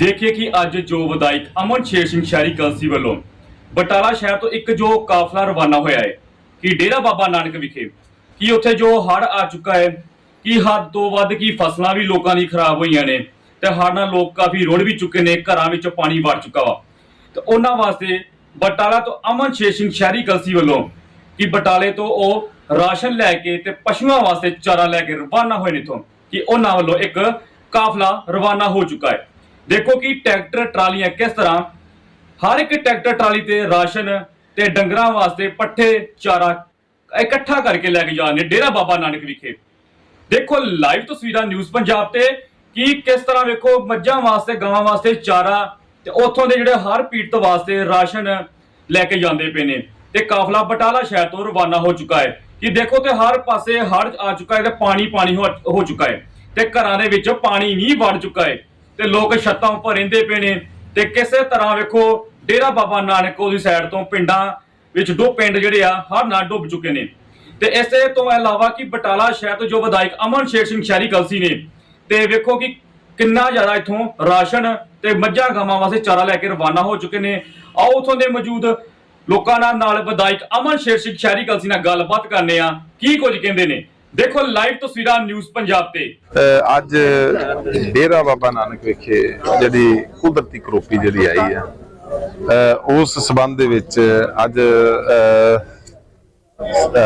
ਦੇਖੀਏ ਕਿ ਅੱਜ ਜੋ ਵਿਧਾਇਕ ਅਮਨ ਸ਼ੇਰ ਸਿੰਘ ਸ਼ਹਿਰੀ ਕਲਸੀ ਵੱਲੋਂ ਬਟਾਲਾ ਸ਼ਹਿਰ ਤੋਂ ਇੱਕ ਜੋ ਕਾਫਲਾ ਰਵਾਨਾ ਹੋਇਆ ਹੈ, ਕਿ ਡੇਰਾ ਬਾਬਾ ਨਾਨਕ ਵਿਖੇ, ਕਿ ਉੱਥੇ ਜੋ ਹੜ੍ਹ ਆ ਚੁੱਕਾ ਹੈ, ਕਿ ਹੱਦ ਤੋਂ ਵੱਧ ਕੀ ਫਸਲਾਂ ਵੀ ਲੋਕਾਂ ਦੀ ਖਰਾਬ ਹੋਈਆਂ ਨੇ, ਤੇ ਹੜ੍ਹ ਨਾਲ ਲੋਕ ਕਾਫੀ ਰੁੜ ਵੀ ਚੁੱਕੇ ਨੇ, ਘਰਾਂ ਵਿੱਚ ਪਾਣੀ ਵੜ ਚੁੱਕਾ ਵਾ। ਤੇ ਉਹਨਾਂ ਵਾਸਤੇ ਬਟਾਲਾ ਤੋਂ ਅਮਨ ਸ਼ੇਰ ਸਿੰਘ ਸ਼ਹਿਰੀ ਕਲਸੀ ਵੱਲੋਂ ਕਿ ਬਟਾਲੇ ਤੋਂ ਉਹ ਰਾਸ਼ਨ ਲੈ ਕੇ ਤੇ ਪਸ਼ੂਆਂ ਵਾਸਤੇ ਚਾਰਾ ਲੈ ਕੇ ਰਵਾਨਾ ਹੋਏ ਨੇ ਇੱਥੋਂ, ਕਿ ਉਹਨਾਂ ਵੱਲੋਂ ਇੱਕ ਕਾਫਲਾ ਰਵਾਨਾ ਹੋ ਚੁੱਕਾ ਹੈ। ਦੇਖੋ ਕਿ ਟਰੈਕਟਰ ਟਰਾਲੀਆਂ ਕਿਸ ਤਰ੍ਹਾਂ, ਹਰ ਇੱਕ ਟਰੈਕਟਰ ਟਰਾਲੀ ਤੇ ਰਾਸ਼ਨ ਤੇ ਡੰਗਰਾਂ ਵਾਸਤੇ ਪੱਠੇ, ਚਾਰਾ ਇਕੱਠਾ ਕਰਕੇ ਲੈ ਕੇ ਜਾਂਦੇ ਨੇ ਡੇਰਾ ਬਾਬਾ ਨਾਨਕ ਵਿਖੇ। ਦੇਖੋ ਲਾਈਵ ਤਸਵੀਰਾਂ ਨਿਊਜ਼ ਪੰਜਾਬ ਤੇ, ਕਿ ਕਿਸ ਤਰ੍ਹਾਂ ਵੇਖੋ ਮੱਝਾਂ ਵਾਸਤੇ, ਗਾਵਾਂ ਵਾਸਤੇ ਚਾਰਾ ਤੇ ਉੱਥੋਂ ਦੇ ਜਿਹੜੇ ਹਰ ਪੀੜਤ ਵਾਸਤੇ ਰਾਸ਼ਨ ਲੈ ਕੇ ਜਾਂਦੇ ਪਏ ਨੇ। ਤੇ ਕਾਫਲਾ ਬਟਾਲਾ ਸ਼ਹਿਰ ਤੋਂ ਰਵਾਨਾ ਹੋ ਚੁੱਕਾ ਹੈ। ਕਿ ਦੇਖੋ ਤੇ ਹਰ ਪਾਸੇ ਹੜ੍ਹ ਆ ਚੁੱਕਾ ਹੈ ਤੇ ਪਾਣੀ ਪਾਣੀ ਹੋ ਹੋ ਚੁੱਕਾ ਹੈ। ਤੇ ਘਰਾਂ ਦੇ ਵਿੱਚ ਪਾਣੀ ਵੀ ਵੜ ਚੁੱਕਾ ਹੈ। ਤੇ ਲੋਕ ਛੱਤਾਂ ਉੱਪਰ ਰਹਿੰਦੇ ਪਏ ਨੇ। ਤੇ ਕਿਸੇ ਤਰ੍ਹਾਂ ਵੇਖੋ, ਡੇਰਾ ਬਾਬਾ ਨਾਨਕ ਉਹਦੀ ਸਾਈਡ ਤੋਂ ਪਿੰਡਾਂ ਵਿੱਚ ਦੋ ਪਿੰਡ ਜਿਹੜੇ ਆ, ਹਰ ਨਾਲ ਡੁੱਬ ਚੁੱਕੇ ਨੇ। ਤੇ ਇਸੇ ਤੋਂ ਇਲਾਵਾ ਕਿ ਬਟਾਲਾ ਸ਼ਹਿਰ ਤੋਂ ਜੋ ਵਿਧਾਇਕ ਅਮਨ ਸ਼ੇਰ ਸਿੰਘ ਸ਼ਹਿਰੀ ਕਲਸੀ ਨੇ, ਤੇ ਵੇਖੋ ਕਿ ਕਿੰਨਾ ਜ਼ਿਆਦਾ ਇੱਥੋਂ ਰਾਸ਼ਨ ਤੇ ਮੱਝਾਂ ਗਾਵਾਂ ਵਾਸਤੇ ਚਾਰਾ ਲੈ ਕੇ ਰਵਾਨਾ ਹੋ ਚੁੱਕੇ ਨੇ। ਆਓ ਉਥੋਂ ਦੇ ਮੌਜੂਦ ਲੋਕਾਂ ਨਾਲ ਨਾਲ ਵਿਧਾਇਕ ਅਮਨ ਸ਼ੇਰ ਸਿੰਘ ਸ਼ਹਿਰੀ ਕਲਸੀ ਨਾਲ ਗੱਲਬਾਤ ਕਰਨੇ ਆ। ਕੀ ਕੁਝ ਕਹਿੰਦੇ ਨੇ? ਦੇਖੋ ਲਾਈਵ ਤਸਵੀਰਾਂ ਨਿਊਜ਼ ਪੰਜਾਬ ਤੇ। ਅੱਜ ਡੇਰਾ ਬਾਬਾ ਨਾਨਕ ਵਿਖੇ ਜਿਹੜੀ ਕੁਦਰਤੀ ਕਰੋਪੀ ਜਿਹੜੀ ਆਈ ਹੈ ਉਸ ਸਬੰਧ ਦੇ ਵਿੱਚ ਅੱਜ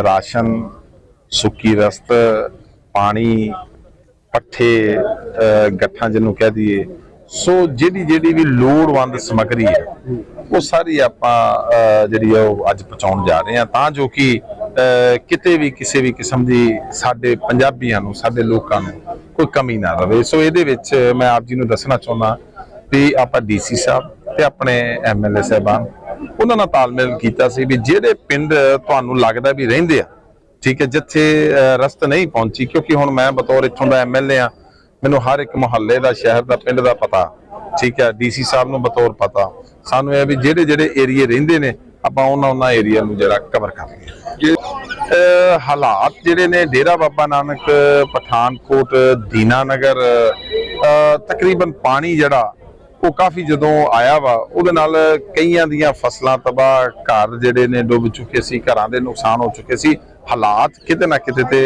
ਰਾਸ਼ਨ ਸੁੱਕੀ ਰਸਤ ਪਾਣੀ ਪੱਠੇ ਅ, ਗੱਠਾਂ ਜਿਹਨੂੰ ਕਹਿ ਦਈਏ ਸੋ ਜਿਹੜੀ ਜਿਹੜੀ ਵੀ ਲੋੜਵੰਦ ਸਮੱਗਰੀ ਹੈ, ਉਹ ਸਾਰੀ ਆਪਾਂ ਜਿਹੜੀ ਆ ਉਹ ਅੱਜ ਪਹੁੰਚਾਉਣ ਜਾ ਰਹੇ ਹਾਂ। ਤਾਂ ਜੋ ਕਿ ਕਿਤੇ ਵੀ ਕਿਸੇ ਵੀ ਕਿਸਮ ਦੀ ਸਾਡੇ ਪੰਜਾਬੀਆਂ ਨੂੰ, ਸਾਡੇ ਲੋਕਾਂ ਨੂੰ ਕੋਈ ਕਮੀ ਨਾ ਰਵੇ। ਸੋ ਇਹਦੇ ਵਿੱਚ ਮੈਂ ਆਪ ਜੀ ਨੂੰ ਦੱਸਣਾ ਚਾਹੁੰਦਾ ਵੀ ਆਪਾਂ ਡੀਸੀ ਸਾਹਿਬ ਤੇ ਆਪਣੇ ਐਮਐਲਏ ਸਾਹਿਬਾਨ, ਉਹਨਾਂ ਨਾਲ ਤਾਲਮੇਲ ਕੀਤਾ ਸੀ ਵੀ ਜਿਹੜੇ ਪਿੰਡ ਤੁਹਾਨੂੰ ਲੱਗਦਾ ਵੀ ਰਹਿੰਦੇ ਆ, ਠੀਕ ਹੈ, ਜਿੱਥੇ ਰਸਤ ਨਹੀਂ ਪਹੁੰਚੀ, ਕਿਉਂਕਿ ਹੁਣ ਮੈਂ ਬਤੌਰ ਇੱਥੋਂ ਦਾ ਐਮਐਲਏ ਆ ਮੈਨੂੰ ਹਰ ਇੱਕ ਮੁਹੱਲੇ ਦਾ ਸ਼ਹਿਰ ਦਾ ਪਿੰਡ ਦਾ ਪਤਾ। ਠੀਕ ਹੈ ਡੀਸੀ ਸਾਹਿਬ ਨੂੰ ਬਤੌਰ ਪਤਾ। ਸਾਨੂੰ ਇਹ ਵੀ ਜਿਹੜੇ ਜਿਹੜੇ ਏਰੀਏ ਰਹਿੰਦੇ ਨੇ ਆਪਾਂ ਉਹਨਾਂ ਉਹਨਾਂ ਏਰੀਆ ਨੂੰ ਜਿਹੜਾ ਕਵਰ ਕਰ ਲਈਏ ਹਾਲਾਤ ਜਿਹੜੇ ਨੇ ਡੇਰਾ ਬਾਬਾ ਨਾਨਕ ਪਠਾਨਕੋਟ ਦੀਨਾਨਗਰ ਤਕਰੀਬਨ ਪਾਣੀ ਜਿਹੜਾ ਉਹ ਕਾਫੀ ਜਦੋਂ ਆਇਆ ਵਾ ਉਹਦੇ ਨਾਲ ਕਈਆਂ ਦੀਆਂ ਫਸਲਾਂ ਤਬਾਹ ਘਰ ਜਿਹੜੇ ਨੇ ਡੁੱਬ ਚੁੱਕੇ ਸੀ ਘਰਾਂ ਦੇ ਨੁਕਸਾਨ ਹੋ ਚੁੱਕੇ ਸੀ। ਹਾਲਾਤ ਕਿਤੇ ਨਾ ਕਿਤੇ ਤੇ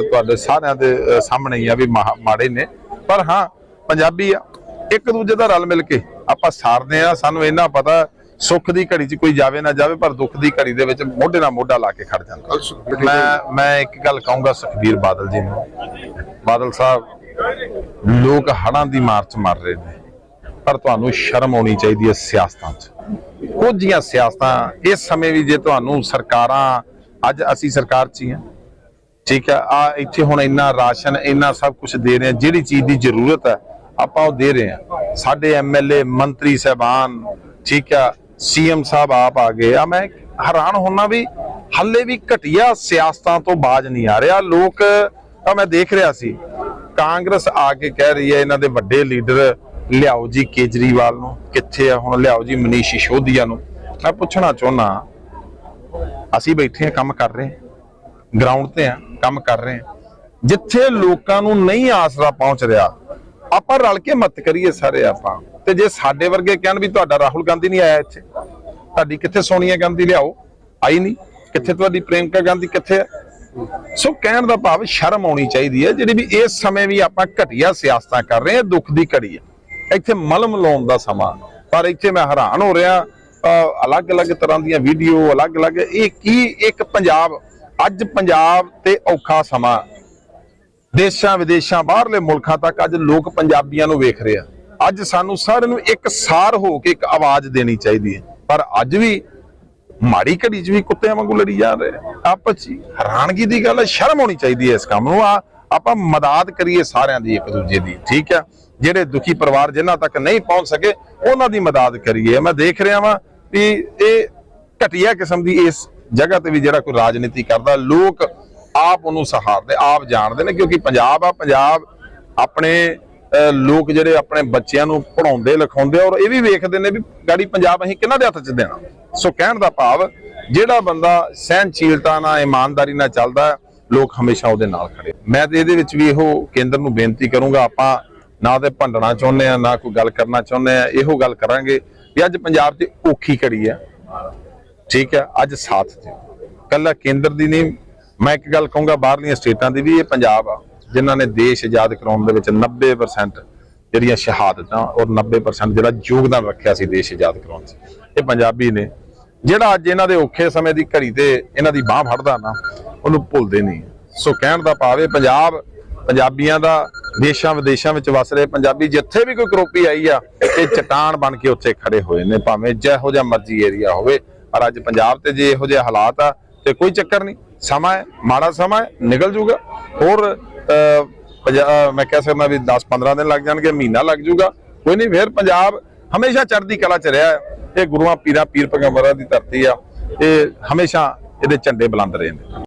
ਤੁਹਾਡੇ ਸਾਰਿਆਂ ਦੇ ਸਾਹਮਣੇ ਹੀ ਆ ਵੀ ਮਾੜੇ ਨੇ। ਪਰ ਹਾਂ ਪੰਜਾਬੀ ਆ। ਇੱਕ ਦੂਜੇ ਦਾ ਰਲ ਮਿਲ ਕੇ ਆਪਾਂ ਸਾਰਦੇ ਆ ਸਾਨੂੰ ਇੰਨਾ ਪਤਾ ਸੁੱਖ ਦੀ ਘੜੀ 'ਚ ਕੋਈ ਜਾਵੇ ਨਾ ਜਾਵੇ ਪਰ ਦੁੱਖ ਦੀ ਘੜੀ ਦੇ ਵਿੱਚ ਮੋਢੇ ਨਾਲ ਮੋਢਾ ਲਾ ਕੇ ਖੜ ਜਾਂਦਾ। ਮੈਂ ਮੈਂ ਇੱਕ ਗੱਲ ਕਹੂੰਗਾ ਸੁਖਬੀਰ ਬਾਦਲ ਜੀ ਨੂੰ। ਬਾਦਲ ਸਾਹਿਬ ਲੋਕ ਹੜਾਂ ਦੀ ਮਾਰ 'ਚ ਮਰ ਰਹੇ ਨੇ ਪਰ ਤੁਹਾਨੂੰ ਸ਼ਰਮ ਆਉਣੀ ਚਾਹੀਦੀ ਹੈ ਸਿਆਸਤਾਂ 'ਚ। ਕੁਝ ਜੀਆਂ ਸਿਆਸਤਾਂ ਇਸ ਸਮੇਂ ਵੀ ਜੇ ਤੁਹਾਨੂੰ ਸਰਕਾਰਾਂ ਅੱਜ ਅਸੀਂ ਸਰਕਾਰ 'ਚ ਹੀ ਹਾਂ। ਠੀਕ ਹੈ, ਆ ਇੱਥੇ ਹੁਣ ਇੰਨਾ ਰਾਸ਼ਨ, ਇੰਨਾ ਸਭ ਕੁਝ ਦੇ ਰਹੇ ਆ ਜਿਹੜੀ ਚੀਜ਼ ਦੀ ਜ਼ਰੂਰਤ ਹੈ, ਆਪਾਂ ਉਹ ਦੇ ਰਹੇ ਆ ਸਾਡੇ ਐਮਐਲਏ ਮੰਤਰੀ ਸਹਿਬਾਨ, ਠੀਕ ਹੈ ਸੀਐਮ ਸਾਹਿਬ ਆਪ ਆ ਗਏ। ਆ ਮੈਂ ਹੈਰਾਨ ਹੁੰਨਾ ਵੀ ਹੱਲੇ ਵੀ ਘਟੀਆ ਸਿਆਸਤਾਂ ਤੋਂ ਬਾਜ ਨਹੀਂ ਆ ਰਿਹਾ। ਲੋਕ ਆ ਮੈਂ ਦੇਖ ਰਿਹਾ ਸੀ, ਕਾਂਗਰਸ ਆ ਕੇ ਕਹਿ ਰਹੀ ਹੈ, ਇਹਨਾਂ ਦੇ ਵੱਡੇ ਲੀਡਰ, ਲਿਆਓ ਜੀ ਕੇਜਰੀਵਾਲ ਨੂੰ, ਕਿੱਥੇ ਆ ਹੁਣ? ਲਿਆਓ ਜੀ ਮਨੀਸ਼ ਸਿਸੋਦੀਆ ਨੂੰ। ਮੈਂ ਪੁੱਛਣਾ ਚਾਹੁੰਦਾ ਅਸੀਂ ਬੈਠੇ ਆ ਕੰਮ ਕਰ ਰਹੇ ਗਰਾਊਂਡ ਤੇ ਆ, ਕੰਮ ਕਰ ਰਹੇ ਆ। ਜਿੱਥੇ ਲੋਕਾਂ ਨੂੰ ਨਹੀਂ ਆਸਰਾ ਪਹੁੰਚ ਰਿਹਾ, ਆਪਾਂ ਰਲ ਕੇ ਮਤ ਕਰੀਏ ਸਾਰੇ ਆਪਾਂ। ਤੇ ਜੇ ਸਾਡੇ ਵਰਗੇ ਕਹਿਣ ਵੀ ਤੁਹਾਡਾ ਰਾਹੁਲ ਗਾਂਧੀ ਨਹੀਂ ਆਇਆ ਇੱਥੇ, ਤੁਹਾਡੀ ਕਿੱਥੇ ਸੋਨੀਆ ਗਾਂਧੀ ਲਿਆਓ? ਆਈ ਨਹੀਂ। ਕਿੱਥੇ ਤੁਹਾਡੀ ਪ੍ਰਿਯੰਕਾ ਗਾਂਧੀ ਕਿੱਥੇ ਹੈ ਸੋ ਕਹਿਣ ਦਾ ਭਾਵ ਸ਼ਰਮ ਆਉਣੀ ਚਾਹੀਦੀ ਹੈ, ਜਿਹੜੀ ਵੀ ਇਸ ਸਮੇਂ ਵੀ ਆਪਾਂ ਘਟੀਆ ਸਿਆਸਤਾਂ ਕਰ ਰਹੇ ਹਾਂ ਦੁੱਖ ਦੀ ਘੜੀ ਹੈ ਇੱਥੇ ਮਲਮ ਲਾਉਣ ਦਾ ਸਮਾਂ। ਪਰ ਇੱਥੇ ਮੈਂ ਹੈਰਾਨ ਹੋ ਰਿਹਾ ਅਲੱਗ-ਅਲੱਗ ਤਰ੍ਹਾਂ ਦੀਆਂ ਵੀਡੀਓ ਅਲੱਗ-ਅਲੱਗ ਇਹ ਕੀ ਇੱਕ ਪੰਜਾਬ ਅੱਜ ਪੰਜਾਬ ਤੇ ਔਖਾ ਸਮਾਂ। ਦੇਸ਼ਾਂ ਵਿਦੇਸ਼ਾਂ, ਬਾਹਰਲੇ ਮੁਲਕਾਂ ਤੱਕ ਅੱਜ ਲੋਕ ਪੰਜਾਬੀਆਂ ਨੂੰ ਵੇਖ ਰਹੇ ਆ। ਅੱਜ ਸਾਨੂੰ ਸਾਰਿਆਂ ਨੂੰ ਇੱਕ ਸਾਰ ਹੋ ਕੇ ਇੱਕ ਆਵਾਜ਼ ਦੇਣੀ ਚਾਹੀਦੀ ਹੈ। ਪਰ ਅੱਜ ਵੀ ਮਾੜੀ ਘੜੀ 'ਚ ਵੀ ਕੁੱਤਿਆਂ ਵਾਂਗੂ ਲੜੀ ਜਾ ਰਹੇ ਆਪਸ 'ਚ ਹੈਰਾਨਗੀ ਦੀ ਗੱਲ ਹੈ ਸ਼ਰਮ ਹੋਣੀ ਚਾਹੀਦੀ ਹੈ ਇਸ ਕੰਮ ਨੂੰ। ਆ, ਆਪਾਂ ਮਦਦ ਕਰੀਏ ਸਾਰਿਆਂ ਦੀ ਇੱਕ ਦੂਜੇ ਦੀ, ਠੀਕ ਹੈ ਜਿਹੜੇ ਦੁਖੀ ਪਰਿਵਾਰ ਜਿਨ੍ਹਾਂ ਤੱਕ ਨਹੀਂ ਪਹੁੰਚ ਸਕੇ, ਉਹਨਾਂ ਦੀ ਮਦਦ ਕਰੀਏ। ਮੈਂ ਦੇਖ ਰਿਹਾ ਵਾਂ ਵੀ ਇਹ ਘਟੀਆ ਕਿਸਮ ਦੀ ਇਸ ਜਗ੍ਹਾ ਤੇ ਵੀ ਜਿਹੜਾ ਕੋਈ ਰਾਜਨੀਤੀ ਕਰਦਾ, ਲੋਕ ਆਪ ਉਹਨੂੰ ਸਹਾਰਦੇ, ਆਪ ਜਾਣਦੇ ਨੇ, ਕਿਉਂਕਿ ਪੰਜਾਬ ਆ, ਪੰਜਾਬ ਆਪਣੇ ਲੋਕ ਜਿਹੜੇ ਆਪਣੇ ਬੱਚਿਆਂ ਨੂੰ ਪੜਾਉਂਦੇ ਲਿਖਾਉਂਦੇ ਔਰ ਇਹ ਵੀ ਵੇਖਦੇ ਨੇ ਵੀ ਗਾੜੀ ਪੰਜਾਬ ਅਸੀਂ ਕਿਹਨਾਂ ਦੇ ਹੱਥ 'ਚ ਦੇਣਾ। ਸੋ ਕਹਿਣ ਦਾ ਭਾਵ, ਜਿਹੜਾ ਬੰਦਾ ਸਹਿਨਸ਼ੀਲਤਾ ਨਾਲ, ਇਮਾਨਦਾਰੀ ਨਾਲ ਚੱਲਦਾ, ਲੋਕ ਹਮੇਸ਼ਾ ਉਹਦੇ ਨਾਲ ਖੜੇ ਮੈਂ ਤੇ ਇਹਦੇ ਵਿੱਚ ਵੀ ਇਹੋ ਕੇਂਦਰ ਨੂੰ ਬੇਨਤੀ ਕਰੂੰਗਾ, ਆਪਾਂ ਨਾ ਤੇ ਭੰਡਣਾ ਚਾਹੁੰਦੇ ਆ, ਨਾ ਕੋਈ ਗੱਲ ਕਰਨਾ ਚਾਹੁੰਦੇ ਆ, ਇਹੋ ਗੱਲ ਕਰਾਂਗੇ ਵੀ ਅੱਜ ਪੰਜਾਬ 'ਚ ਔਖੀ ਘੜੀ ਆ। ਠੀਕ ਹੈ, ਅੱਜ ਸਾਥ ਦਿਓ। ਕੱਲਾ ਕੇਂਦਰ ਦੀ ਨਹੀਂ, ਮੈਂ ਇੱਕ ਗੱਲ ਕਹੂੰਗਾ, ਬਾਹਰਲੀਆਂ ਸਟੇਟਾਂ ਦੀ ਵੀ ਇਹ ਪੰਜਾਬ ਆ, ਜਿਨ੍ਹਾਂ ਨੇ ਦੇਸ਼ ਆਜ਼ਾਦ ਕਰਾਉਣ ਦੇ ਵਿੱਚ 90% ਜਿਹੜੀਆਂ ਸ਼ਹਾਦਤਾਂ, ਔਰ 90% ਜਿਹੜਾ ਯੋਗਦਾਨ ਰੱਖਿਆ ਸੀ ਦੇਸ਼ ਆਜ਼ਾਦ ਕਰਾਉਣ 'ਚ। ਇਹ ਪੰਜਾਬੀ ਨੇ। ਜਿਹੜਾ ਅੱਜ ਇਹਨਾਂ ਦੇ ਔਖੇ ਸਮੇਂ ਦੀ ਘੜੀ ਤੇ ਇਹਨਾਂ ਦੀ ਬਾਹ ਫੜਦਾ ਨਾ, ਉਹਨੂੰ ਭੁੱਲਦੇ ਨਹੀਂ। ਸੋ ਕਹਿਣ ਦਾ ਭਾਵ ਪੰਜਾਬ, ਪੰਜਾਬੀਆਂ ਦਾ ਦੇਸ਼ਾਂ ਵਿਦੇਸ਼ਾਂ ਵਿੱਚ ਵਸ ਰਹੇ ਪੰਜਾਬੀ, ਜਿੱਥੇ ਵੀ ਕੋਈ ਕਰੋਪੀ ਆਈ ਆ, ਇਹ ਚਟਾਨ ਬਣ ਕੇ ਉੱਥੇ ਖੜੇ ਹੋਏ ਨੇ, ਭਾਵੇਂ ਜਿਹੋ ਜਿਹਾ ਮਰਜ਼ੀ ਏਰੀਆ ਹੋਵੇ ਪਰ ਅੱਜ ਪੰਜਾਬ ਤੇ ਜੇ ਇਹੋ ਜਿਹੇ ਹਾਲਾਤ ਆ ਤੇ ਕੋਈ ਚੱਕਰ ਨਹੀਂ। ਸਮਾਂ ਹੈ ਮਾੜਾ ਸਮਾਂ ਹੈ ਨਿਕਲ ਜੂਗਾ। ਹੋਰ ਅਹ, ਮੈਂ ਕਹਿ ਸਕਦਾ ਵੀ 10-15 ਦਿਨ ਲੱਗ ਜਾਣਗੇ ਮਹੀਨਾ ਲੱਗ ਜੂਗਾ। ਕੋਈ ਨਹੀਂ ਫੇਰ ਪੰਜਾਬ ਹਮੇਸ਼ਾ ਚੜ੍ਹਦੀ ਕਲਾ ਚ ਰਿਹਾ ਇਹ ਗੁਰੂਆਂ ਪੀਰਾਂ ਪੀਰ ਪੈਗੰਬਰਾਂ ਦੀ ਧਰਤੀ ਆ। ਇਹ ਹਮੇਸ਼ਾ ਇਹਦੇ ਝੰਡੇ ਬੁਲੰਦ ਰਹੇ ਨੇ